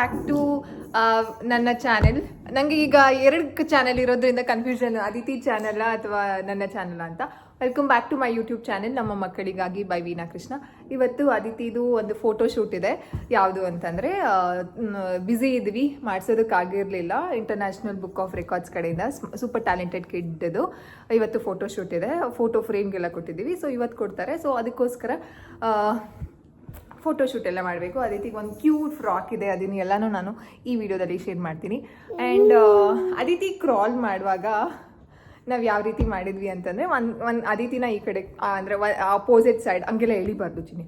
Back to ನನ್ನ channel ನನಗೆ ಈಗ ಎರಡು ಚಾನೆಲ್ ಇರೋದ್ರಿಂದ ಕನ್ಫ್ಯೂಷನ್ ಅದಿತಿ ಚಾನಲ್ ಅಥವಾ ನನ್ನ ಚಾನಲ್ ಅಂತ. Welcome back to my YouTube channel ನಮ್ಮ ಮಕ್ಕಳಿಗಾಗಿ ಬೈ ವೀನಾ ಕೃಷ್ಣ ಇವತ್ತು ಅದಿತಿದು ಒಂದು ಫೋಟೋ ಶೂಟ್ ಇದೆ. ಯಾವುದು ಅಂತಂದರೆ ಬ್ಯುಸಿ ಇದ್ವಿ ಮಾಡಿಸೋದಕ್ಕಾಗಿರಲಿಲ್ಲ ಇಂಟರ್ನ್ಯಾಷನಲ್ ಬುಕ್ ಆಫ್ ರೆಕಾರ್ಡ್ಸ್ ಕಡೆಯಿಂದ ಸೂಪರ್ ಟ್ಯಾಲೆಂಟೆಡ್ ಕಿಡ್ದು ಇವತ್ತು ಫೋಟೋ ಶೂಟ್ ಇದೆ. ಫೋಟೋ ಫ್ರೇಮ್ಗೆಲ್ಲ ಕೊಟ್ಟಿದ್ದೀವಿ. ಸೊ ಇವತ್ತು ಕೊಡ್ತಾರೆ. ಸೊ ಅದಕ್ಕೋಸ್ಕರ ಆ, ಫೋಟೋ ಶೂಟ್ ಎಲ್ಲ ಮಾಡಬೇಕು. ಅದೇ ರೀತಿ ಒಂದು ಕ್ಯೂಟ್ ಫ್ರಾಕ್ ಇದೆ ಅದನ್ನ ಎಲ್ಲಾನು ನಾನು ಈ ವಿಡಿಯೋದಲ್ಲಿ ಶೇರ್ ಮಾಡ್ತೀನಿ. ಆ್ಯಂಡ್ ಅದಿತಿ ಕ್ರಾಲ್ ಮಾಡುವಾಗ ನಾವು ಯಾವ ರೀತಿ ಮಾಡಿದ್ವಿ ಅಂತಂದರೆ ಒಂದು ಒಂದು ಅದಿತಿನ ಈ ಕಡೆ ಅಂದರೆ ಆಪೋಸಿಟ್ ಸೈಡ್ ಹಂಗೆಲ್ಲ ಎಳಿಬಾರ್ದು ಚಿನಿ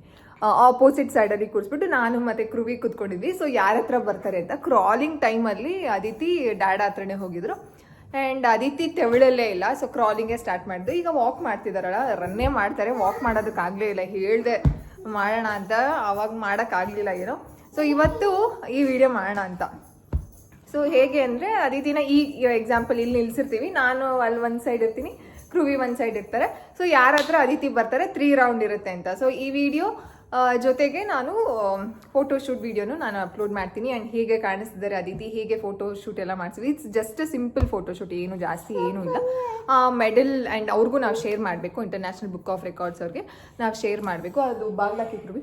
ಆಪೋಸಿಟ್ ಸೈಡಲ್ಲಿ ಕೂರಿಸ್ಬಿಟ್ಟು ನಾನು ಮತ್ತು ಕ್ರುವಿ ಕೂತ್ಕೊಂಡಿದ್ವಿ. ಸೊ ಯಾರ ಹತ್ರ ಬರ್ತಾರೆ ಅಂತ ಕ್ರಾಲಿಂಗ್ ಟೈಮಲ್ಲಿ ಅದಿತಿ ಡ್ಯಾಡ್ ಹತ್ರನೇ ಹೋಗಿದ್ರು. ಆ್ಯಂಡ್ ಅದಿತಿ ತೆವಳಲ್ಲೇ ಇಲ್ಲ. ಸೊ ಕ್ರಾಲಿಂಗೇ ಸ್ಟಾರ್ಟ್ ಮಾಡಿದ್ವಿ ಈಗ ವಾಕ್ ಮಾಡ್ತಿದಾರಲ್ಲ ರನ್ನೇ ಮಾಡ್ತಾರೆ. ವಾಕ್ ಮಾಡೋದಕ್ಕಾಗಲೇ ಇಲ್ಲ. ಹೇಳಿದೆ ಮಾಡೋಣ ಅಂತ ಅವಾಗ ಮಾಡೋಕ್ಕಾಗಲಿಲ್ಲ ಏನೋ. ಸೊ ಇವತ್ತು ಈ ವಿಡಿಯೋ ಮಾಡೋಣ ಅಂತ. ಸೊ ಹೇಗೆ ಅಂದರೆ ದಿನ ಈ ಎಕ್ಸಾಂಪಲ್ ಇಲ್ಲಿ ನಿಲ್ಸಿರ್ತೀವಿ. ನಾನು ಅಲ್ಲಿ ಒಂದು ಸೈಡ್ ಇರ್ತೀನಿ, ಕ್ರೂವಿ ಒಂದು ಸೈಡ್ ಇರ್ತಾರೆ. ಸೊ ಯಾರ ಹತ್ರ ಅದಿತಿ ಬರ್ತಾರೆ ತ್ರೀ ರೌಂಡ್ ಇರುತ್ತೆ ಅಂತ. ಸೊ ಈ ವಿಡಿಯೋ ಜೊತೆಗೆ ನಾನು ಫೋಟೋ ಶೂಟ್ ವಿಡಿಯೋನು ನಾನು ಅಪ್ಲೋಡ್ ಮಾಡ್ತೀನಿ. ಆ್ಯಂಡ್ ಹೇಗೆ ಕಾಣಿಸ್ತಿದ್ದಾರೆ ಅದಿತಿ, ಹೇಗೆ ಫೋಟೋ ಶೂಟ್ ಎಲ್ಲ ಮಾಡ್ತೀವಿ it's just simple photo shoot ಏನು ಜಾಸ್ತಿ ಏನೂ ಇಲ್ಲ. ಮೆಡಲ್ ಆ್ಯಂಡ್ ಅವ್ರಿಗೂ ನಾವು ಶೇರ್ ಮಾಡಬೇಕು ಇಂಟರ್ನ್ಯಾಷನಲ್ ಬುಕ್ ಆಫ್ ರೆಕಾರ್ಡ್ಸ್ ಅವ್ರಿಗೆ. ನಾವು ಶೇರ್ ಮಾಡಬೇಕು. ಅದು ಬಾಗ್ಲಾಕಿಟ್ರು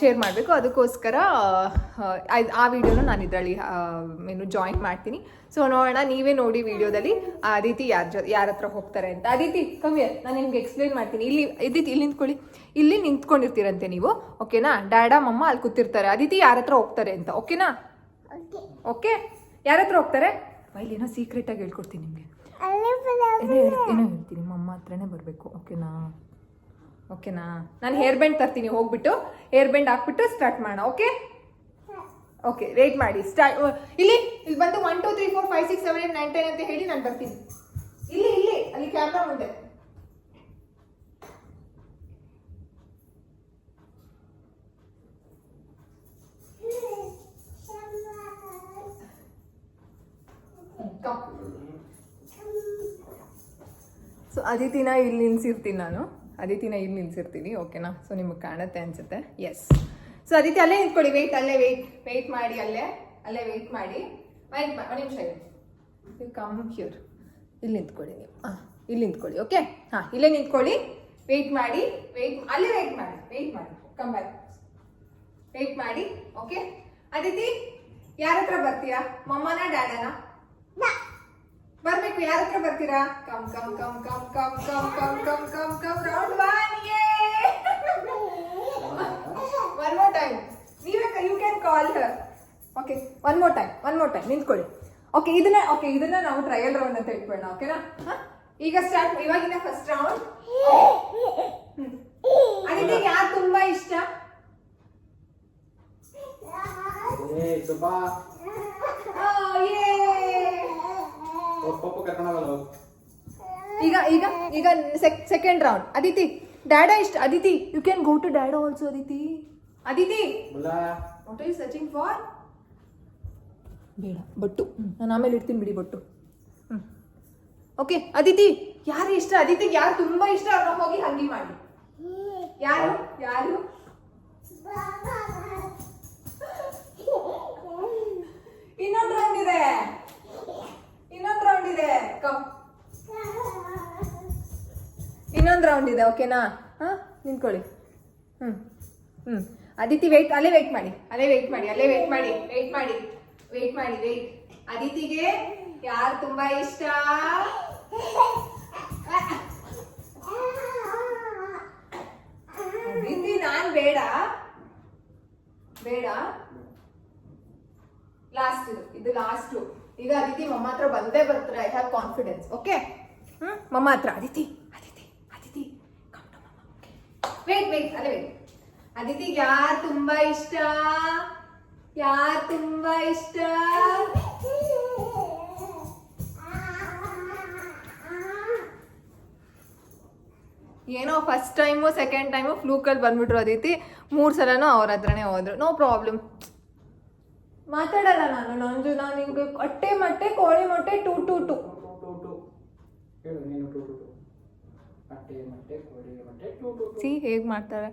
ಶೇರ್ ಮಾಡಬೇಕು. ಅದಕ್ಕೋಸ್ಕರ ಆ, ವಿಡಿಯೋನ ನಾನು ಇದರಲ್ಲಿ ಏನು ಜಾಯಿನ್ ಮಾಡ್ತೀನಿ. ಸೊ ನೋಡೋಣ ನೀವೇ ನೋಡಿ ವಿಡಿಯೋದಲ್ಲಿ ಆ ರೀತಿ ಯಾರ ಜೊ ಯಾರ ಹತ್ರ ಹೋಗ್ತಾರೆ ಅಂತ. ಅದಿತಿ ಕಮ್ಮಿ ನಾನು ನಿಮ್ಗೆ ಎಕ್ಸ್ಪ್ಲೇನ್ ಮಾಡ್ತೀನಿ. ಇಲ್ಲಿ ಅದಿತಿ ಇಲ್ಲಿ ನಿಂತ್ಕೊಳ್ಳಿ. ಇಲ್ಲಿ ನಿಂತ್ಕೊಂಡಿರ್ತೀರಂತೆ ನೀವು. ಓಕೆನಾ ಡ್ಯಾಡಾ ಮಮ್ಮ ಅಲ್ಲಿ ಕೂತಿರ್ತಾರೆ. ಅದಿತಿ ಯಾರ ಹತ್ರ ಹೋಗ್ತಾರೆ ಅಂತ. ಓಕೆನಾ ಓಕೆ ಯಾರ ಹತ್ರ ಹೋಗ್ತಾರೆ? ಇಲ್ಲಿ ಏನೋ ಸೀಕ್ರೆಟಾಗಿ ಹೇಳ್ಕೊಡ್ತೀನಿ ನಿಮಗೆ. ಏನೋ ಹೇಳ್ತೀನಿ. ಮಮ್ಮ ಹತ್ರನೇ ಬರಬೇಕು. ಓಕೆನಾ ಓಕೆನಾ? ನಾನು ಹೇರ್ ಬ್ಯಾಂಡ್ ತರ್ತೀನಿ, ಹೋಗ್ಬಿಟ್ಟು. ಹೇರ್ ಬ್ಯಾಂಡ್ ಹಾಕ್ಬಿಟ್ಟು ಸ್ಟಾರ್ಟ್ ಮಾಡೋಣ ಓಕೆ ಓಕೆ ವೇಟ್ ಮಾಡಿ. ಸ್ಟಾರ್ಟ್ ಇಲ್ಲಿ ಇಲ್ಲಿ ಬಂದು one two three four five six seven eight nine ten ಅಂತ ಹೇಳಿ ನಾನು ಬರ್ತೀನಿ. ಇಲ್ಲಿ ಇಲ್ಲಿ, ಅಲ್ಲಿ ಕ್ಯಾಮ್ರಾ ಮುಂದೆ. ಸೊ ಅದಿತಿನ ಇಲ್ಲಿ ನಿಲ್ಸಿರ್ತೀನಿ ನಾನು. ಅದಿತಿನ ಇಲ್ಲಿ ನಿಲ್ಸಿರ್ತೀನಿ ಓಕೆನಾ ಸೊ ನಿಮಗೆ ಕಾಣುತ್ತೆ ಅನ್ಸುತ್ತೆ? ಎಸ್ ಸೊ ಅದಿತಿ ಅಲ್ಲೇ ನಿಂತ್ಕೊಳ್ಳಿ ವೆಯ್ಟ್ ಅಲ್ಲೇ ವೆಯ್ಟ್ ವೆಯ್ಟ್ ಮಾಡಿ ಅಲ್ಲೇ ಅಲ್ಲೇ ವೆಯ್ಟ್ ಮಾಡಿ. ವೆಯ್ಟ್ ಒಂದು ನಿಮಿಷ ಯು ಕಮ್ ಹ್ಯೂರ್ ಇಲ್ಲಿ ನಿಂತ್ಕೊಳ್ಳಿ ನೀವು. ಹಾಂ ಇಲ್ಲಿ ನಿಂತ್ಕೊಳ್ಳಿ ಓಕೆ ಹಾಂ ಇಲ್ಲೇ ನಿಂತ್ಕೊಳ್ಳಿ. ವೆಯ್ಟ್ ಮಾಡಿ ವೆಯ್ಟ್ ಅಲ್ಲೇ ವೆಯ್ಟ್ ಮಾಡಿ ವೆಯ್ಟ್ ಮಾಡಿ. ಕಮ್ ಬ್ಯಾಕ್ ವೆಯ್ಟ್ ಮಾಡಿ ಓಕೆ ಅದಿತಿ ಯಾರ ಹತ್ರ ಬರ್ತೀಯಾ? ಮಮ್ಮನ ಡ್ಯಾಡನ? ಬರ್ಬೇಕು ಯಾರ ಹತ್ರ ಬರ್ತೀರಾ come come come come come come come come come come round one one more time ನೀವೇ you can call her okay one more time one more time ನಿಂತ್ಕೊಳ್ಳಿ ಓಕೆ ಇದನ್ನ ಓಕೆ ಇದನ್ನ ನಾವು ಟ್ರಯಲ್ ರೌಂಡ್ ಅಂತ ಇಟ್ಕೊಳ್ಳೋಣ ಓಕೆನಾ ಈಗ ಸ್ಟಾರ್ಟ್ ಇವಾಗಿನ ಫಸ್ಟ್ ರೌಂಡ್ ಅನಿತೆ ಯಾರು ತುಂಬಾ ಇಷ್ಟ ಪಪ್ಪ ಕರ್ಕೊಂಡೋಗಲ್ಲ ಈಗ ಈಗ ಈಗ ಸೆಕೆಂಡ್ ರೌಂಡ್ ಅದಿತಿ ಡ್ಯಾಡ ಇಷ್ಟ? Aditi you can go to ಡ್ಯಾಡ also Aditi. Aditi ಬುಲ್ಲ what are you searching for ಬೇಡ ಬಟ್ಟು. ನಾನು ಆಮೇಲೆ ಇಡ್ತೀನಿ ಬಿಡಿ ಬಟ್ಟು. ಹ್ಞೂ ಓಕೆ ಅದಿತಿ. ಯಾರು ಇಷ್ಟ? ಅದಿತಿಗೆ ಯಾರು ತುಂಬ ಇಷ್ಟ? ಅವ್ರನ್ನ ಹೋಗಿ ಹಂಗಿ ಮಾಡಿ. ಯಾರು? ಯಾರು? ಇನ್ನೊಂದು ರೌಂಡ್ ಇದೆ. ಇದೆ. ಕಮ್ ಇನ್ನೊಂದು ರೌಂಡ್ ಇದೆ ಓಕೆನಾ ಹಾಂ? ನಿಂತ್ಕೊಳ್ಳಿ. ಹ್ಞೂ ಹ್ಞೂ ಅದಿತಿ ವೆಯ್ಟ್ ಅಲ್ಲೇ ವೆಯ್ಟ್ ಮಾಡಿ. ಅಲ್ಲೇ ವೆಯ್ಟ್ ಮಾಡಿ, ಅಲ್ಲೇ ವೆಯ್ಟ್ ಮಾಡಿ ವೆಯ್ಟ್ ಮಾಡಿ ವೆಯ್ಟ್ ಮಾಡಿ ವೆಯ್ಟ್ ಅದಿತಿಗೆ ಯಾರು ತುಂಬಾ ಇಷ್ಟ? ಅದಿತಿ, ನಾನ್ ಬೇಡ. ಬೇಡ. ಲಾಸ್ಟ್ ಇದು ಇದು ಲಾಸ್ಟ್ ಈಗ ಅದಿತಿ ಮಮ್ಮ ಹತ್ರ ಬಂದೇ ಬರ್ತಾರೆ. I have confidence okay hmm? ಮಮ್ಮ ಹತ್ರ. ಅದಿತಿ ಅದಿತಿ ಅದಿತಿ. ಕಮ್ ಟು ಮಮ್ಮ. ವೇಟ್ ವೇಟ್ ಅದೇ ವೇಟ್ ಅದಿತಿಗೆ ಯಾರು ತುಂಬಾ ಇಷ್ಟ? ಯಾರು ತುಂಬಾ ಇಷ್ಟ? ಏನೋ ಫಸ್ಟ್ ಟೈಮು ಸೆಕೆಂಡ್ ಟೈಮು ಫ್ಲೂಕಲ್ಲಿ ಬಂದ್ಬಿಟ್ರು ಅದಿತಿ. ಮೂರು ಸಲನೂ ಅವ್ರ ಹತ್ರನೇ ಹೋದ್ರು. ನೋ ಪ್ರಾಬ್ಲಮ್ ಮಾತಾಡಲ್ಲ ನಾನು ನಂಜು ನಾನು ನಿಮ್ಗೆ ಅಟ್ಟೆ ಮೊಟ್ಟೆ ಕೋಳಿ ಮೊಟ್ಟೆ two two. Two two two two ಹೇಳು ನೀನು ಟು ಟು. ಟು ಮೊಟ್ಟೆ ಮೊಟ್ಟೆ ಕೋಳಿ ಮೊಟ್ಟೆ ಟು ಟು. ಟು ಸಿ ಹೇಗೆ ಮಾಡ್ತಾರೆ?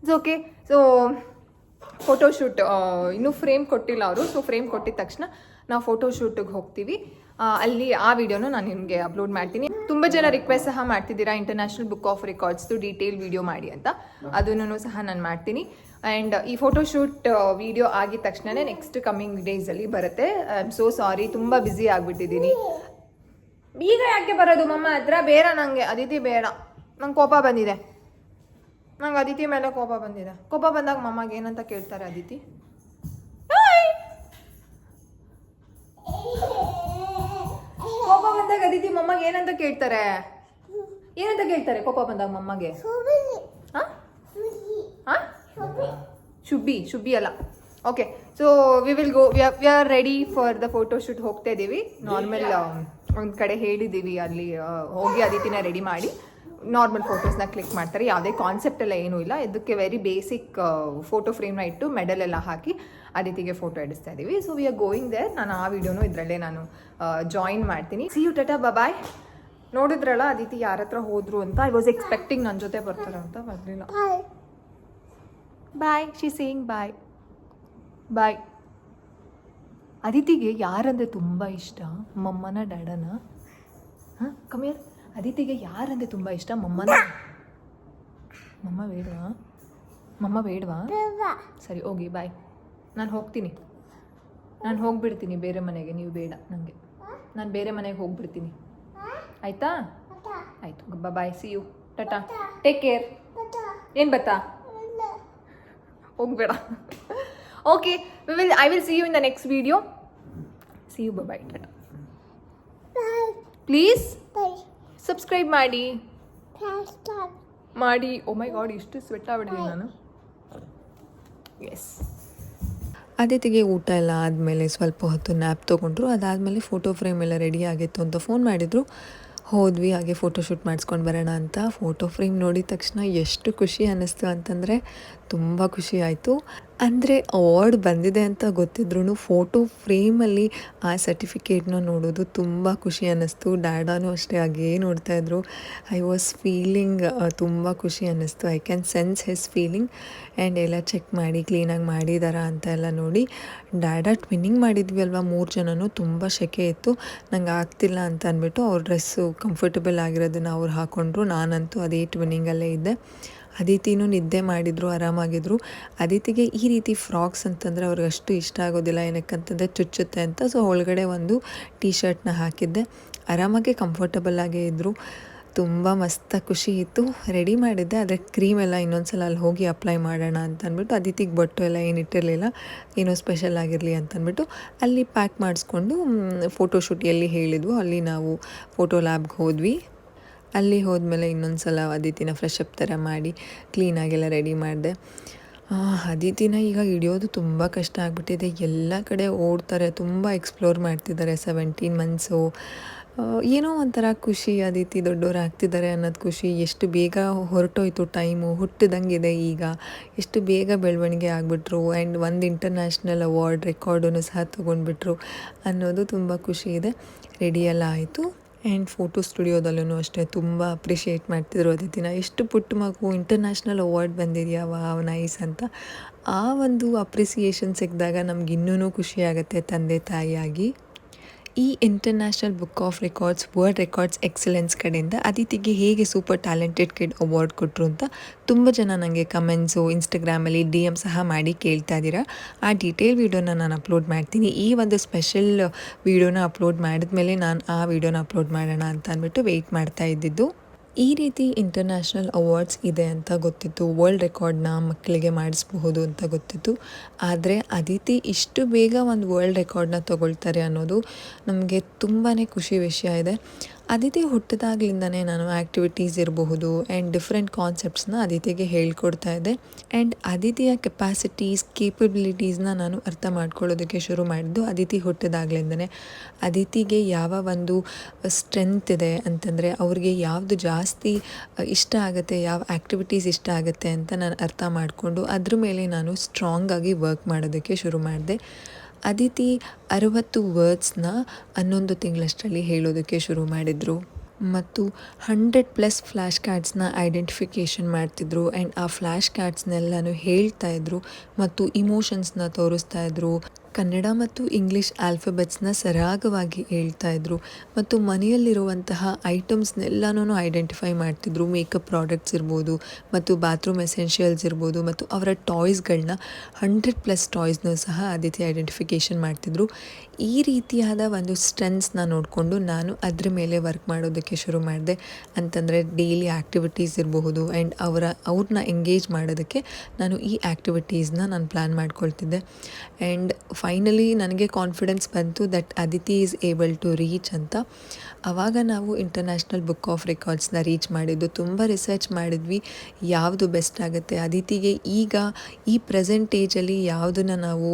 ಇಟ್ಸ್ ಓಕೆ ಸೊ ಫೋಟೋಶೂಟ್ ಇನ್ನೂ ಫ್ರೇಮ್ ಕೊಟ್ಟಿಲ್ಲ ಅವರು. ಸೊ ಫ್ರೇಮ್ ಕೊಟ್ಟಿದ ತಕ್ಷಣ ನಾವು ಫೋಟೋಶೂಟಿಗೆ ಹೋಗ್ತೀವಿ. ಅಲ್ಲಿ ಆ ವಿಡಿಯೋನು ನಾನು ನಿಮಗೆ ಅಪ್ಲೋಡ್ ಮಾಡ್ತೀನಿ. ತುಂಬ ಜನ ರಿಕ್ವೆಸ್ಟ್ ಸಹ ಮಾಡ್ತಿದ್ದೀರಾ ಇಂಟರ್ನ್ಯಾಷನಲ್ ಬುಕ್ ಆಫ್ ರೆಕಾರ್ಡ್ಸ್ದು ಡೀಟೇಲ್ ವಿಡಿಯೋ ಮಾಡಿ ಅಂತ. ಅದನ್ನು ಸಹ ನಾನು ಮಾಡ್ತೀನಿ. ಆ್ಯಂಡ್ ಈ ಫೋಟೋಶೂಟ್ ವಿಡಿಯೋ ಆಗಿದ ತಕ್ಷಣವೇ ನೆಕ್ಸ್ಟ್ ಕಮ್ಮಿಂಗ್ ಡೇಸಲ್ಲಿ ಬರುತ್ತೆ. ಐ ಆಮ್ ಸೋ ಸಾರಿ ತುಂಬ ಬ್ಯುಸಿ ಆಗಿಬಿಟ್ಟಿದ್ದೀನಿ. ಈಗ ಯಾಕೆ ಬರೋದು ಮಮ್ಮ ಹತ್ರ? ಬೇಡ ನನಗೆ ಅದಿತಿ ಬೇಡ. ನಂಗೆ ಕೋಪ ಬಂದಿದೆ. ನಂಗೆ ಅದಿತಿ ಮೇಲೆ ಕೋಪ ಬಂದಿದೆ. ಕೋಪ ಬಂದಾಗ ಮಮ್ಮಗೆ ಏನಂತ ಕೇಳ್ತಾರೆ ಅದಿತಿ! ಕೋಪ ಬಂದಾಗ ಅದಿತಿ ಮಮ್ಮಗೆ ಏನಂತ ಕೇಳ್ತಾರೆ? ಏನಂತ ಕೇಳ್ತಾರೆ ಕೋಪ ಬಂದಾಗ ಮಮ್ಮಗೆ? ಶುಬ್ಬಿ ಶುಬ್ಬಿ ಅಲ್ಲ okay so we will go we are ready for the photo shoot ಹೋಗ್ತಾ ಇದ್ದೀವಿ. ನಾರ್ಮಲ್ ಒಂದು ಕಡೆ ಹೇಳಿದ್ದೀವಿ ಅಲ್ಲಿ ಹೋಗಿ ಅದಿತಿನ ರೆಡಿ ಮಾಡಿ. ನಾರ್ಮಲ್ ಫೋಟೋಸ್ನ ಕ್ಲಿಕ್ ಮಾಡ್ತಾರೆ. ಯಾವುದೇ ಕಾನ್ಸೆಪ್ಟ್ ಎಲ್ಲ ಏನೂ ಇಲ್ಲ. ಇದಕ್ಕೆ ವೆರಿ ಬೇಸಿಕ್ ಫೋಟೋ ಫ್ರೇಮ್ನ ಇಟ್ಟು ಮೆಡಲ್ ಎಲ್ಲ ಹಾಕಿ ಅದಿತಿಗೆ ಫೋಟೋ ಎಡಿಸ್ತಾ ಇದ್ದೀವಿ. So we are going there ನಾನು ಆ ವಿಡಿಯೋನು ಇದರಲ್ಲೇ ನಾನು ಜಾಯಿನ್ ಮಾಡ್ತೀನಿ. ಸಿ ಯು ಟಟಾ ಬಾಯ್ ನೋಡಿದ್ರಲ್ಲ ಅದಿತಿ ಯಾರ ಹತ್ರ ಹೋದ್ರು ಅಂತ? ಐ ವಾಸ್ ಎಕ್ಸ್ಪೆಕ್ಟಿಂಗ್ ನನ್ನ ಜೊತೆ ಬರ್ತಾರೆ ಅಂತ ಬರಲಿಲ್ಲ ಬಾಯ್ ಶಿ ಸೇಯಿಂಗ್ ಬಾಯ್ ಬಾಯ್ ಅದಿತಿಗೆ ಯಾರಂದರೆ ತುಂಬ ಇಷ್ಟ? ಮಮ್ಮನ ಡ್ಯಾಡನ ಹಾಂ? ಕಮ್ಮಿ ಅದಿತಿಗೆ ಯಾರಂದರೆ ತುಂಬ ಇಷ್ಟ? ಮಮ್ಮನ? ಮಮ್ಮ ಬೇಡವಾ? ಮಮ್ಮ ಬೇಡವಾ? ಸರಿ ಹೋಗಿ ಬಾಯ್ ನಾನು ಹೋಗ್ತೀನಿ. ನಾನು ಹೋಗಿಬಿಡ್ತೀನಿ ಬೇರೆ ಮನೆಗೆ. ನೀವು ಬೇಡ ನನಗೆ ನಾನು ಬೇರೆ ಮನೆಗೆ ಹೋಗಿಬಿಡ್ತೀನಿ. ಆಯಿತಾ? ಆಯಿತು. Bye see you tata take care ಏನು ಬತ್ತಾ? ಹೋಗ್ಬೇಡ. Okay we will I will see you in the next video see you bye tata please subscribe ಮಾಡಿ. ಮಾಡಿ. ಓ ಮೈ ಗಾಡ್ ಇಷ್ಟು ಸ್ವೆಟ್ ಆಗ್ಬಿಟ್ಟಿದ್ದೀನಿ ನಾನು. ಎಸ್ ಆದಿತಿಗೆ ಊಟ ಎಲ್ಲ ಆದಮೇಲೆ ಸ್ವಲ್ಪ ಹೊತ್ತು ನ್ಯಾಪ್ ತೊಗೊಂಡ್ರು. ಅದಾದಮೇಲೆ ಫೋಟೋ ಫ್ರೇಮ್ ಎಲ್ಲ ರೆಡಿ ಆಗಿತ್ತು ಅಂತ ಫೋನ್ ಮಾಡಿದರು. ಹೋದ್ವಿ, ಹಾಗೆ ಫೋಟೋ ಶೂಟ್ ಮಾಡಿಸ್ಕೊಂಡು ಬರೋಣ ಅಂತ. ಫೋಟೋ ಫ್ರೇಮ್ ನೋಡಿದ ತಕ್ಷಣ ಎಷ್ಟು ಖುಷಿ ಅನ್ನಿಸ್ತು ಅಂತಂದರೆ ತುಂಬ ಖುಷಿ ಆಯಿತು. ಅಂದರೆ ಅವಾರ್ಡ್ ಬಂದಿದೆ ಅಂತ ಗೊತ್ತಿದ್ರು ಫೋಟೋ ಫ್ರೇಮಲ್ಲಿ ಆ ಸರ್ಟಿಫಿಕೇಟ್ನ ನೋಡೋದು ತುಂಬ ಖುಷಿ ಅನ್ನಿಸ್ತು. ಡ್ಯಾಡಾನು ಅಷ್ಟೇ ಹಾಗೇ ನೋಡ್ತಾಯಿದ್ರು ಐ ವಾಸ್ ಫೀಲಿಂಗ್ ತುಂಬ ಖುಷಿ ಅನ್ನಿಸ್ತು. I can sense his feeling and ಎಲ್ಲ ಚೆಕ್ ಮಾಡಿ ಕ್ಲೀನಾಗಿ ಮಾಡಿದಾರಾ ಅಂತ ಎಲ್ಲ ನೋಡಿ ಡ್ಯಾಡಾ ಟ್ವಿನ್ನಿಂಗ್ ಮಾಡಿದ್ವಿ ಅಲ್ವಾ? ಮೂರು ಜನನೂ ತುಂಬ ಸೆಕೆ ಇತ್ತು. ನಂಗೆ ಆಗ್ತಿಲ್ಲ ಅಂತ ಅಂದ್ಬಿಟ್ಟು ಅವ್ರ ಡ್ರೆಸ್ಸು ಕಂಫರ್ಟಬಲ್ ಆಗಿರೋದನ್ನು ಅವ್ರು ಹಾಕ್ಕೊಂಡ್ರು ನಾನಂತೂ ಅದೇ ಟ್ವಿನ್ನಿಂಗಲ್ಲೇ ಇದ್ದೆ. ಅದಿತಿನೂ ನಿದ್ದೆ ಮಾಡಿದ್ರು, ಆರಾಮಾಗಿದ್ರು. ಅದಿತಿಗೆ ಈ ರೀತಿ ಫ್ರಾಕ್ಸ್ ಅಂತಂದರೆ ಅವ್ರಿಗೆ ಅಷ್ಟು ಇಷ್ಟ ಆಗೋದಿಲ್ಲ. ಏನಕ್ಕಂತಂದರೆ ಚುಚ್ಚುತ್ತೆ ಅಂತ. ಸೊ, ಒಳಗಡೆ ಒಂದು ಟೀ ಶರ್ಟ್ನ ಹಾಕಿದ್ದೆ. ಆರಾಮಾಗಿ ಕಂಫರ್ಟಬಲ್ ಆಗೇ ಇದ್ದರು ತುಂಬ ಮಸ್ತ ಖುಷಿ ಇತ್ತು. ರೆಡಿ ಮಾಡಿದ್ದೆ. ಆದರೆ ಕ್ರೀಮ್ ಎಲ್ಲ ಇನ್ನೊಂದ್ಸಲ ಅಲ್ಲಿ ಹೋಗಿ ಅಪ್ಲೈ ಮಾಡೋಣ ಅಂತ ಅಂದ್ಬಿಟ್ಟು ಅದಿತಿಗೆ ಬೊಟ್ಟು ಎಲ್ಲ ಏನು ಇಟ್ಟಿರಲಿಲ್ಲ. ಏನೋ ಸ್ಪೆಷಲ್ ಆಗಿರಲಿ ಅಂತ ಅಂದ್ಬಿಟ್ಟು ಅಲ್ಲಿ ಪ್ಯಾಕ್ ಮಾಡಿಸ್ಕೊಂಡು ಫೋಟೋಶೂಟ್ ಎಲ್ಲಿ ಹೇಳಿದ್ವು ಅಲ್ಲಿ ನಾವು ಫೋಟೋ ಲ್ಯಾಬ್ಗೆ ಹೋದ್ವಿ. ಅಲ್ಲಿ ಹೋದ್ಮೇಲೆ ಇನ್ನೊಂದು ಸಲ ಅದಿತಿನ ಫ್ರೆಶ್ ಅಪ್ ಥರ ಮಾಡಿ ಕ್ಲೀನಾಗೆಲ್ಲ ರೆಡಿ ಮಾಡಿದೆ. ಅದಿತಿನ ಈಗ ಹಿಡಿಯೋದು ತುಂಬ ಕಷ್ಟ ಆಗಿಬಿಟ್ಟಿದೆ. ಎಲ್ಲ ಕಡೆ ಓಡ್ತಾರೆ, ತುಂಬ ಎಕ್ಸ್ಪ್ಲೋರ್ ಮಾಡ್ತಿದ್ದಾರೆ ಸೆವೆಂಟೀನ್ ಮಂತ್ಸು ಏನೋ ಒಂಥರ ಖುಷಿ ಅದಿತಿ ದೊಡ್ಡವ್ರು ಆಗ್ತಿದ್ದಾರೆ ಅನ್ನೋದು ಖುಷಿ. ಎಷ್ಟು ಬೇಗ ಹೊರಟೋಯ್ತು ಟೈಮು ಹುಟ್ಟಿದಂಗಿದೆ ಈಗ. ಎಷ್ಟು ಬೇಗ ಬೆಳವಣಿಗೆ ಆಗಿಬಿಟ್ರು ಆ್ಯಂಡ್ ಒಂದು ಇಂಟರ್ನ್ಯಾಷನಲ್ ಅವಾರ್ಡ್ ರೆಕಾರ್ಡನ್ನು ಸಹ ತೊಗೊಂಡ್ಬಿಟ್ರು ಅನ್ನೋದು ತುಂಬ ಖುಷಿ ಇದೆ. ರೆಡಿಯೆಲ್ಲ ಆಯಿತು. ಆ್ಯಂಡ್ ಫೋಟೋ ಸ್ಟುಡಿಯೋದಲ್ಲೂ ಅಷ್ಟೇ ತುಂಬ ಅಪ್ರಿಷಿಯೇಟ್ ಮಾಡ್ತಿದ್ರು ಅದಿತಿನ ಎಷ್ಟು ಪುಟ್ಟ ಮಗು ಇಂಟರ್ನ್ಯಾಷನಲ್ ಅವಾರ್ಡ್ ಬಂದಿದೆಯಾ, ವಾವ್ ನೈಸ್ ಅಂತ. ಆ ಒಂದು ಅಪ್ರಿಸಿಯೇಷನ್ ಸಿಕ್ಕಿದಾಗ ನಮ್ಗೆ ಇನ್ನೂ ಖುಷಿ ಆಗುತ್ತೆ ತಂದೆ ತಾಯಿಯಾಗಿ. ಈ international book of records world records excellence ಕಡೆಯಿಂದ ಅದಿತಿಗೆ ಹೇಗೆ ಸೂಪರ್ ಟ್ಯಾಲೆಂಟೆಡ್ ಕಿಡ್ ಅವಾರ್ಡ್ ಕೊಟ್ಟರು ಅಂತ ತುಂಬ ಜನ ನನಗೆ ಕಮೆಂಟ್ಸು ಇನ್ಸ್ಟಾಗ್ರಾಮಲ್ಲಿ ಡಿ ಎಂ ಸಹ ಮಾಡಿ ಕೇಳ್ತಾ ಇದ್ದೀರಾ. ಆ ಡೀಟೇಲ್ ವೀಡಿಯೋನ ನಾನು ಅಪ್ಲೋಡ್ ಮಾಡ್ತೀನಿ. ಈ ಒಂದು ಸ್ಪೆಷಲ್ ವೀಡಿಯೋನ ಅಪ್ಲೋಡ್ ಮಾಡಿದ್ಮೇಲೆ ನಾನು ಆ ವೀಡಿಯೋನ ಅಪ್ಲೋಡ್ ಮಾಡೋಣ ಅಂತ ಅಂದ್ಬಿಟ್ಟು ವೆಯ್ಟ್ ಮಾಡ್ತಾ ಇದ್ದಿದ್ದು. ಈ ರೀತಿ ಇಂಟರ್ನ್ಯಾಷನಲ್ ಅವಾರ್ಡ್ಸ್ ಇದೆ ಅಂತ ಗೊತ್ತಿತ್ತು. ವರ್ಲ್ಡ್ ರೆಕಾರ್ಡ್ನ ಮಕ್ಕಳಿಗೆ ಮಾಡಿಸ್ಬಹುದು ಅಂತ ಗೊತ್ತಿತ್ತು. ಆದರೆ ಅದಿತಿ ಇಷ್ಟು ಬೇಗ ಒಂದು ವರ್ಲ್ಡ್ ರೆಕಾರ್ಡ್ನ ತಗೊಳ್ತಾರೆ ಅನ್ನೋದು ನಮಗೆ ತುಂಬಾ ಖುಷಿ ವಿಷಯ ಇದೆ. ಅದಿತಿ ಹುಟ್ಟಿದಾಗ್ಲಿಂದನೇ ನಾನು ಆ್ಯಕ್ಟಿವಿಟೀಸ್ ಇರಬಹುದು ಆ್ಯಂಡ್ ಡಿಫ್ರೆಂಟ್ ಕಾನ್ಸೆಪ್ಟ್ಸ್ನ ಅದಿತಿಗೆ ಹೇಳ್ಕೊಡ್ತಾ ಇದ್ದೆ. ಆ್ಯಂಡ್ ಅದಿತಿಯ ಕೆಪಾಸಿಟೀಸ್ ಕೇಪಬಿಲಿಟೀಸ್ನ ನಾನು ಅರ್ಥ ಮಾಡ್ಕೊಳ್ಳೋದಕ್ಕೆ ಶುರು ಮಾಡಿದ್ದು ಅದಿತಿ ಹುಟ್ಟಿದಾಗ್ಲಿಂದನೇ. ಅದಿತಿಗೆ ಯಾವ ಒಂದು ಸ್ಟ್ರೆಂತ್ ಇದೆ ಅಂತಂದರೆ ಅವ್ರಿಗೆ ಯಾವುದು ಜಾಸ್ತಿ ಇಷ್ಟ ಆಗುತ್ತೆ, ಯಾವ ಆ್ಯಕ್ಟಿವಿಟೀಸ್ ಇಷ್ಟ ಆಗುತ್ತೆ ಅಂತ ನಾನು ಅರ್ಥ ಮಾಡಿಕೊಂಡು ಅದ್ರ ಮೇಲೆ ನಾನು ಸ್ಟ್ರಾಂಗಾಗಿ ವರ್ಕ್ ಮಾಡೋದಕ್ಕೆ ಶುರು ಮಾಡಿದೆ. ಅದಿತಿ ಅರವತ್ತು ವರ್ಡ್ಸ್ನ ಹನ್ನೊಂದು ತಿಂಗಳಷ್ಟರಲ್ಲಿ ಹೇಳೋದಕ್ಕೆ ಶುರು ಮಾಡಿದರು. ಮತ್ತು ಹಂಡ್ರೆಡ್ ಪ್ಲಸ್ ಫ್ಲ್ಯಾಶ್ ಕಾರ್ಡ್ಸ್ನ ಐಡೆಂಟಿಫಿಕೇಷನ್ ಮಾಡ್ತಿದ್ರು. ಆ್ಯಂಡ್ ಆ ಫ್ಲ್ಯಾಶ್ ಕಾರ್ಡ್ಸ್ನೆಲ್ಲನೂ ಹೇಳ್ತಾ ಇದ್ರು ಮತ್ತು ಇಮೋಷನ್ಸ್ನ ತೋರಿಸ್ತಾ ಇದ್ರು. ಕನ್ನಡ ಮತ್ತು ಇಂಗ್ಲೀಷ್ ಆಲ್ಫಬೆಟ್ಸ್ನ ಸರಾಗವಾಗಿ ಹೇಳ್ತಾ ಇದ್ರು ಮತ್ತು ಮನೆಯಲ್ಲಿರುವಂತಹ ಐಟಮ್ಸ್ನೆಲ್ಲನೂ ಐಡೆಂಟಿಫೈ ಮಾಡ್ತಿದ್ರು. ಮೇಕಪ್ ಪ್ರಾಡಕ್ಟ್ಸ್ ಇರ್ಬೋದು ಮತ್ತು ಬಾತ್ರೂಮ್ ಎಸೆನ್ಷಿಯಲ್ಸ್ ಇರ್ಬೋದು ಮತ್ತು ಅವರ ಟಾಯ್ಸ್ಗಳನ್ನ ಹಂಡ್ರೆಡ್ ಪ್ಲಸ್ ಟಾಯ್ಸ್ನೂ ಸಹ ಅದಿತಿ ಐಡೆಂಟಿಫಿಕೇಷನ್ ಮಾಡ್ತಿದ್ರು. ಈ ರೀತಿಯಾದ ಒಂದು ಸ್ಟ್ರೆಂತ್ಸ್ನ ನೋಡಿಕೊಂಡು ನಾನು ಅದ್ರ ಮೇಲೆ ವರ್ಕ್ ಮಾಡೋದಕ್ಕೆ ಶುರು ಮಾಡಿದೆ. ಅಂತಂದರೆ ಡೈಲಿ ಆ್ಯಕ್ಟಿವಿಟೀಸ್ ಇರಬಹುದು ಆ್ಯಂಡ್ ಅವರ, ಅವ್ರನ್ನ ಎಂಗೇಜ್ ಮಾಡೋದಕ್ಕೆ ನಾನು ಈ ಆ್ಯಕ್ಟಿವಿಟೀಸ್ನ ನಾನು ಪ್ಲ್ಯಾನ್ ಮಾಡ್ಕೊಳ್ತಿದ್ದೆ. ಆ್ಯಂಡ್ ಫೈನಲಿ ನನಗೆ ಕಾನ್ಫಿಡೆನ್ಸ್ ಬಂತು that Aditi is able to reach ಅಂತ. ಆವಾಗ ನಾವು ಇಂಟರ್ನ್ಯಾಷನಲ್ ಬುಕ್ ಆಫ್ ರೆಕಾರ್ಡ್ಸ್ನ ರೀಚ್ ಮಾಡಿದ್ದು, ತುಂಬ ರಿಸರ್ಚ್ ಮಾಡಿದ್ವಿ, ಯಾವುದು ಬೆಸ್ಟ್ ಆಗುತ್ತೆ. ಅದಿತಿಗೆ ಈಗ ಈ ಪ್ರೆಸೆಂಟ್ ಏಜಲ್ಲಿ ಯಾವುದನ್ನು ನಾವು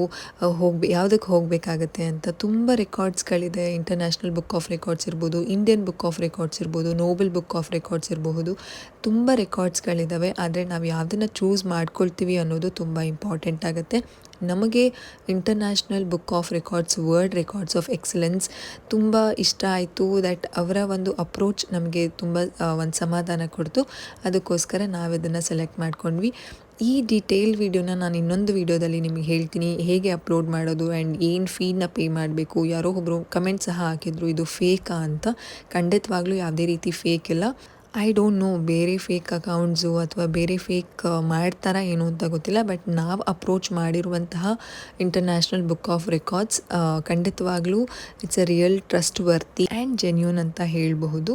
ಹೋಗ್ಬೇ ಯಾವುದಕ್ಕೆ ಹೋಗಬೇಕಾಗತ್ತೆ ಅಂತ ತುಂಬ ರೆಕಾರ್ಡ್ಸ್ಗಳಿದೆ ಇಂಟರ್ನ್ಯಾಷನಲ್ ಬುಕ್ ಆಫ್ ರೆಕಾರ್ಡ್ಸ್ ಇರ್ಬೋದು ಇಂಡಿಯನ್ ಬುಕ್ ಆಫ್ ರೆಕಾರ್ಡ್ಸ್ ಇರ್ಬೋದು ನೋಬೆಲ್ ಬುಕ್ ಆಫ್ ರೆಕಾರ್ಡ್ಸ್ ಇರಬಹುದು. ತುಂಬ ರೆಕಾರ್ಡ್ಸ್ಗಳಿದ್ದಾವೆ ಆದರೆ ನಾವು ಯಾವುದನ್ನು ಚೂಸ್ ಮಾಡ್ಕೊಳ್ತೀವಿ ಅನ್ನೋದು ತುಂಬ ಇಂಪಾರ್ಟೆಂಟ್ ಆಗುತ್ತೆ. ನಮಗೆ international book of records world records of excellence ತುಂಬ ಇಷ್ಟ ಆಯಿತು ದ್ಯಾಟ್ ಅವರ ಒಂದು ಅಪ್ರೋಚ್ ನಮಗೆ ತುಂಬ ಒಂದು ಸಮಾಧಾನ ಕೊಡ್ತು. ಅದಕ್ಕೋಸ್ಕರ ನಾವು ಇದನ್ನು ಸೆಲೆಕ್ಟ್ ಮಾಡ್ಕೊಂಡ್ವಿ. ಈ ಡಿಟೇಲ್ ವಿಡಿಯೋನ ನಾನು ಇನ್ನೊಂದು ವಿಡಿಯೋದಲ್ಲಿ ನಿಮಗೆ ಹೇಳ್ತೀನಿ. ಹೇಗೆ ಅಪ್ಲೋಡ್ ಮಾಡೋದು ಆ್ಯಂಡ್ ಏನು ಫೀನ ಪೇ ಮಾಡಬೇಕು? ಯಾರೋ ಒಬ್ಬರು ಕಮೆಂಟ್ ಸಹ ಹಾಕಿದ್ರು, ಇದು ಫೇಕಾ ಅಂತ. ಖಂಡಿತವಾಗ್ಲೂ ಯಾವುದೇ ರೀತಿ ಫೇಕ್ ಇಲ್ಲ. ಐ ಡೋಂಟ್ ನೋ ಬೇರೆ ಫೇಕ್ ಅಕೌಂಟ್ಸು ಅಥವಾ ಬೇರೆ ಫೇಕ್ ಮಾಡ್ತಾರ ಏನು ಅಂತ ಗೊತ್ತಿಲ್ಲ ಬಟ್ ನಾವು ಅಪ್ರೋಚ್ ಮಾಡಿರುವಂತಹ ಇಂಟರ್ನ್ಯಾಷನಲ್ ಬುಕ್ ಆಫ್ ರೆಕಾರ್ಡ್ಸ್ ಖಂಡಿತವಾಗ್ಲೂ it's a real trustworthy and genuine ಅಂತ ಹೇಳಬಹುದು.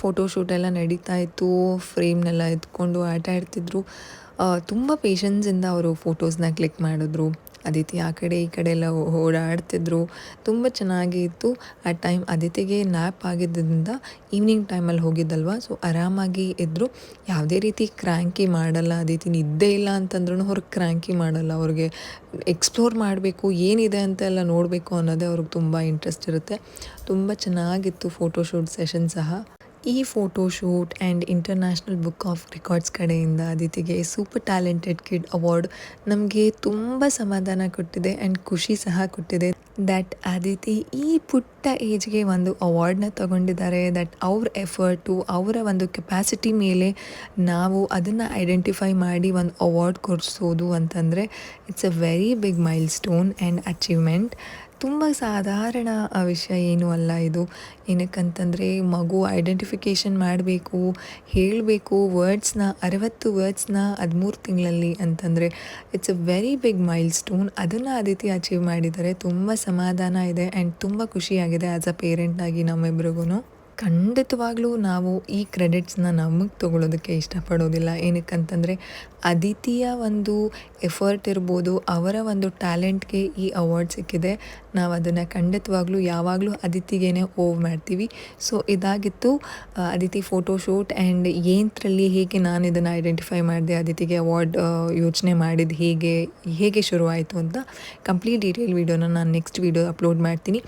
ಫೋಟೋಶೂಟ್ ಎಲ್ಲ ನಡೀತಾ ಇತ್ತು ಫ್ರೇಮ್ನೆಲ್ಲ ಎತ್ಕೊಂಡು ಆಟ ಆಡ್ತಿದ್ರು. ತುಂಬ ಪೇಷನ್ಸಿಂದ ಅವರು ಫೋಟೋಸ್ನ ಕ್ಲಿಕ್ ಮಾಡಿದ್ರು. ಅದಿತಿ ಆ ಕಡೆ ಈ ಕಡೆ ಎಲ್ಲ ಓಡಾಡ್ತಿದ್ರು. ತುಂಬ ಚೆನ್ನಾಗಿ ಇತ್ತು. ಆ ಟೈಮ್ ಅದಿತಿಗೆ ನ್ಯಾಪ್ ಆಗಿದ್ದರಿಂದ ಈವ್ನಿಂಗ್ ಟೈಮಲ್ಲಿ ಹೋಗಿದ್ದಲ್ವ? ಸೊ ಆರಾಮಾಗಿ ಇದ್ದರು ಯಾವುದೇ ರೀತಿ ಕ್ರ್ಯಾಂಕಿ ಮಾಡಲ್ಲ. ಅದಿತಿ ನಿದ್ದೆ ಇಲ್ಲ ಅಂತಂದ್ರೂ ಅವ್ರಿಗೆ ಕ್ರ್ಯಾಂಕಿ ಮಾಡಲ್ಲ. ಅವ್ರಿಗೆ ಎಕ್ಸ್ಪ್ಲೋರ್ ಮಾಡಬೇಕು, ಏನಿದೆ ಅಂತ ಎಲ್ಲ ನೋಡಬೇಕು ಅನ್ನೋದೇ ಅವ್ರಿಗೆ ತುಂಬ ಇಂಟ್ರೆಸ್ಟ್ ಇರುತ್ತೆ. ತುಂಬ ಚೆನ್ನಾಗಿತ್ತು ಫೋಟೋಶೂಟ್ ಸೆಷನ್ ಸಹ. ಈ photo shoot and international book of records ಕಡೆಯಿಂದ ಅದಿತಿಗೆ ಸೂಪರ್ ಟ್ಯಾಲೆಂಟೆಡ್ ಕಿಡ್ ಅವಾರ್ಡ್ ನಮಗೆ ತುಂಬ ಸಮಾಧಾನ ಕೊಟ್ಟಿದೆ ಆ್ಯಂಡ್ ಖುಷಿ ಸಹ ಕೊಟ್ಟಿದೆ ದ್ಯಾಟ್ ಅದಿತಿ ಈ ಪುಟ್ಟ ಏಜ್ಗೆ ಒಂದು ಅವಾರ್ಡ್ನ ತಗೊಂಡಿದ್ದಾರೆ ದಟ್ ಅವ್ರ ಎಫರ್ಟು ಅವರ ಒಂದು ಕೆಪ್ಯಾಸಿಟಿ ಮೇಲೆ ನಾವು ಅದನ್ನು ಐಡೆಂಟಿಫೈ ಮಾಡಿ ಒಂದು ಅವಾರ್ಡ್ ಕೊಡಿಸೋದು ಅಂತಂದರೆ it's a very big milestone and achievement ತುಂಬ ಸಾಧಾರಣ ವಿಷಯ ಏನೂ ಅಲ್ಲ ಇದು. ಏನಕ್ಕಂತಂದರೆ ಮಗು ಐಡೆಂಟಿಫಿಕೇಷನ್ ಮಾಡಬೇಕು, ಹೇಳಬೇಕು ವರ್ಡ್ಸ್ನ ಅರವತ್ತು ವರ್ಡ್ಸ್ನ ಹದಿಮೂರು ತಿಂಗಳಲ್ಲಿ ಅಂತಂದರೆ it's a very big milestone ಅದನ್ನು ಅದಿತಿ ಅಚೀವ್ ಮಾಡಿದ್ದಾರೆ. ತುಂಬ ಸಮಾಧಾನ ಇದೆ ಆ್ಯಂಡ್ ತುಂಬ ಖುಷಿಯಾಗಿದೆ. ಆ್ಯಸ್ ಅ ಪೇರೆಂಟಾಗಿ ನಮ್ಮಿಬ್ರಿಗೂ ಖಂಡಿತವಾಗ್ಲೂ ನಾವು ಈ ಕ್ರೆಡಿಟ್ಸ್ನ ನಮಗೆ ತೊಗೊಳೋದಕ್ಕೆ ಇಷ್ಟಪಡೋದಿಲ್ಲ. ಏನಕ್ಕಂತಂದರೆ ಅದಿತಿಯ ಒಂದು ಎಫರ್ಟ್ ಇರ್ಬೋದು, ಅವರ ಒಂದು ಟ್ಯಾಲೆಂಟ್ಗೆ ಈ ಅವಾರ್ಡ್ ಸಿಕ್ಕಿದೆ. ನಾವು ಅದನ್ನು ಖಂಡಿತವಾಗ್ಲೂ ಯಾವಾಗಲೂ ಅದಿತಿಗೇನೆ ಓವ್ ಮಾಡ್ತೀವಿ. ಸೊ ಇದಾಗಿತ್ತು ಅದಿತಿ ಫೋಟೋಶೂಟ್ ಆ್ಯಂಡ್ ಏನ್ರಲ್ಲಿ ಹೇಗೆ ನಾನು ಇದನ್ನು ಐಡೆಂಟಿಫೈ ಮಾಡಿದೆ ಅದಿತಿಗೆ ಅವಾರ್ಡ್ ಯೋಚನೆ ಮಾಡಿದ್ದು ಹೇಗೆ ಹೇಗೆ ಶುರುವಾಯಿತು ಅಂತ ಕಂಪ್ಲೀಟ್ ಡೀಟೇಲ್ ವೀಡಿಯೋನ ನಾನು ನೆಕ್ಸ್ಟ್ ವೀಡಿಯೋ ಅಪ್ಲೋಡ್ ಮಾಡ್ತೀನಿ.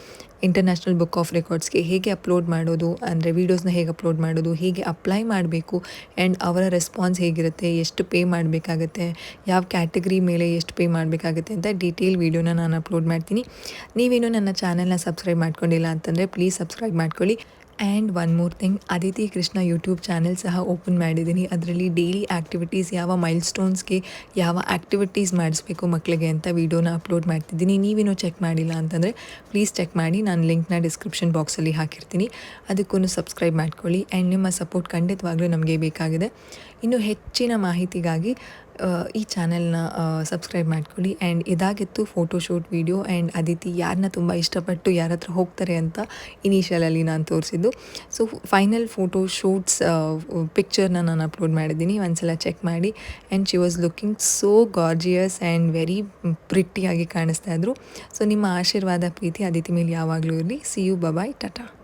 ಇಂಟರ್ನ್ಯಾಷನಲ್ ಬುಕ್ ಆಫ್ ರೆಕಾರ್ಡ್ಸ್ಗೆ ಹೇಗೆ ಅಪ್ಲೋಡ್ ಮಾಡೋದು, ಅಂದರೆ ವೀಡಿಯೋಸ್ನ ಹೇಗೆ ಅಪ್ಲೋಡ್ ಮಾಡೋದು, ಹೇಗೆ ಅಪ್ಲೈ ಮಾಡಬೇಕು ಆ್ಯಂಡ್ ಅವರ ರೆಸ್ಪಾನ್ಸ್ ಹೇಗಿರುತ್ತೆ, ಎಷ್ಟು ಪೇ ಮಾಡಬೇಕಾಗತ್ತೆ, ಯಾವ ಕ್ಯಾಟಗರಿ ಮೇಲೆ ಎಷ್ಟು ಪೇ ಮಾಡಬೇಕಾಗತ್ತೆ ಅಂತ ಡೀಟೇಲ್ ವೀಡಿಯೋನ ನಾನು ಅಪ್ಲೋಡ್ ಮಾಡ್ತೀನಿ. ನೀವೇನು ನನ್ನ ಚಾನಲ್ನ ಸಬ್ಸ್ಕ್ರೈಬ್ ಮಾಡ್ಕೊಂಡಿಲ್ಲ ಅಂತಂದರೆ ಪ್ಲೀಸ್ ಸಬ್ಸ್ಕ್ರೈಬ್ ಮಾಡ್ಕೊಳ್ಳಿ. And one more thing Aditi Krishna YouTube channel ಸಹ ಓಪನ್ ಮಾಡಿದ್ದೀನಿ. ಅದರಲ್ಲಿ ಡೈಲಿ ಆ್ಯಕ್ಟಿವಿಟೀಸ್ ಯಾವ ಮೈಲ್ ಸ್ಟೋನ್ಸ್ಗೆ ಯಾವ ಆ್ಯಕ್ಟಿವಿಟೀಸ್ ಮಾಡಿಸ್ಬೇಕು ಮಕ್ಕಳಿಗೆ ಅಂತ ವೀಡಿಯೋನ ಅಪ್ಲೋಡ್ ಮಾಡ್ತಿದ್ದೀನಿ. ನೀವೇನೋ ಚೆಕ್ ಮಾಡಿಲ್ಲ ಅಂತಂದರೆ ಪ್ಲೀಸ್ ಚೆಕ್ ಮಾಡಿ. ನಾನು ಲಿಂಕ್ನ ಡಿಸ್ಕ್ರಿಪ್ಷನ್ ಬಾಕ್ಸಲ್ಲಿ ಹಾಕಿರ್ತೀನಿ. ಅದಕ್ಕೂ ಸಬ್ಸ್ಕ್ರೈಬ್ ಮಾಡ್ಕೊಳ್ಳಿ. ಆ್ಯಂಡ್ ನಿಮ್ಮ ಸಪೋರ್ಟ್ ಖಂಡಿತವಾಗ್ಲೂ ನಮಗೆ ಬೇಕಾಗಿದೆ. ಇನ್ನು ಹೆಚ್ಚಿನ ಮಾಹಿತಿಗಾಗಿ ಈ ಚಾನೆಲ್ನ ಸಬ್ಸ್ಕ್ರೈಬ್ ಮಾಡ್ಕೊಳ್ಳಿ. ಆ್ಯಂಡ್ ಇದಾಗಿತ್ತು ಫೋಟೋಶೂಟ್ ವೀಡಿಯೋ. ಆ್ಯಂಡ್ ಅದಿತಿ ಯಾರನ್ನ ತುಂಬ ಇಷ್ಟಪಟ್ಟು ಯಾರ ಹತ್ರ ಹೋಗ್ತಾರೆ ಅಂತ ಇನಿಷಿಯಲಲ್ಲಿ ನಾನು ತೋರಿಸಿದ್ದು. ಸೊ, ಫೈನಲ್ ಫೋಟೋ ಶೂಟ್ಸ್ ಪಿಕ್ಚರ್ನ ನಾನು ಅಪ್ಲೋಡ್ ಮಾಡಿದ್ದೀನಿ. ಒಂದ್ಸಲ ಚೆಕ್ ಮಾಡಿ. And she was looking so gorgeous and very ಪ್ರಿಟ್ಟಿಯಾಗಿ ಕಾಣಿಸ್ತಾ ಇದ್ರು. ಸೊ, ನಿಮ್ಮ ಆಶೀರ್ವಾದ ಪ್ರೀತಿ ಅದಿತಿ ಮೇಲೆ ಯಾವಾಗಲೂ ಇರಲಿ. C you bye-bye Tata